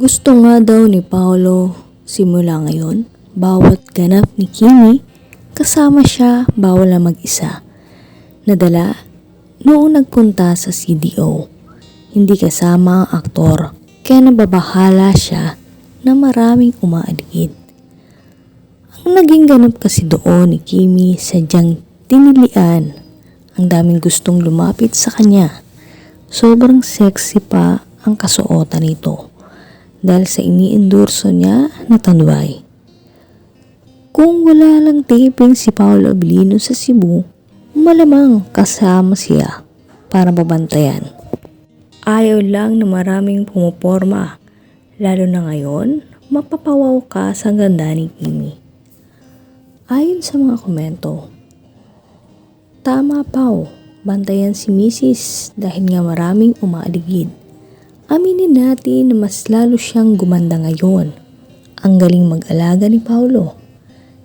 Gusto nga daw ni Paolo simula ngayon, bawat ganap ni Kimi, kasama siya bawal na mag-isa. Nadala noong nagpunta sa CDO. Hindi kasama ang aktor, kaya nababahala siya na maraming umaaligid. Ang naging ganap kasi doon ni Kimi sadyang tinilian. Ang daming gustong lumapit sa kanya. Sobrang sexy pa ang kasuotan nito dahil sa iniendorso niya na tanduay. Kung wala lang taping si Paolo Abilino sa Cebu, malamang kasama siya para mabantayan. Ayaw lang na maraming pumuporma, lalo na ngayon, mapapawaw ka sa ganda ni Kimi. Ayon sa mga komento, Tama Pao, bantayan si Mrs. dahil nga maraming umaaligid. Aminin natin na mas lalo siyang gumanda ngayon. Ang galing mag-alaga ni Paulo.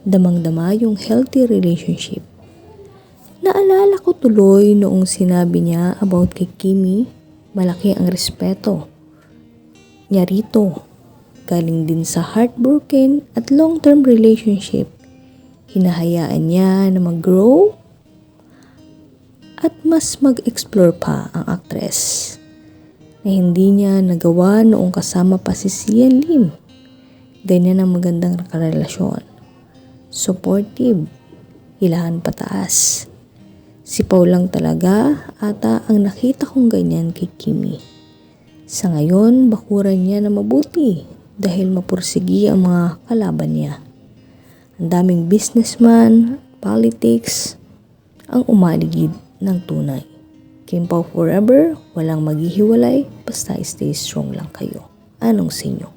Damang-dama yung healthy relationship. Naalala ko tuloy noong sinabi niya about kay Kimi, malaki ang respeto. Niya rito, galing din sa heartbroken at long-term relationship. Hinahayaan niya na mag-grow at mas mag-explore pa ang actress na hindi niya nagawa noong kasama pa si Sian Lim. Ganyan ang magandang karelasyon. Supportive, hilahan pataas. Si Paul lang talaga ata ang nakita kong ganyan kay Kimi. Sa ngayon, bakuran niya na mabuti dahil mapursigi ang mga kalaban niya. Ang daming businessman, politics, ang umaligid ng tunay. Kim Pao forever, walang maghihiwalay, basta stay strong lang kayo. Anong sinyo?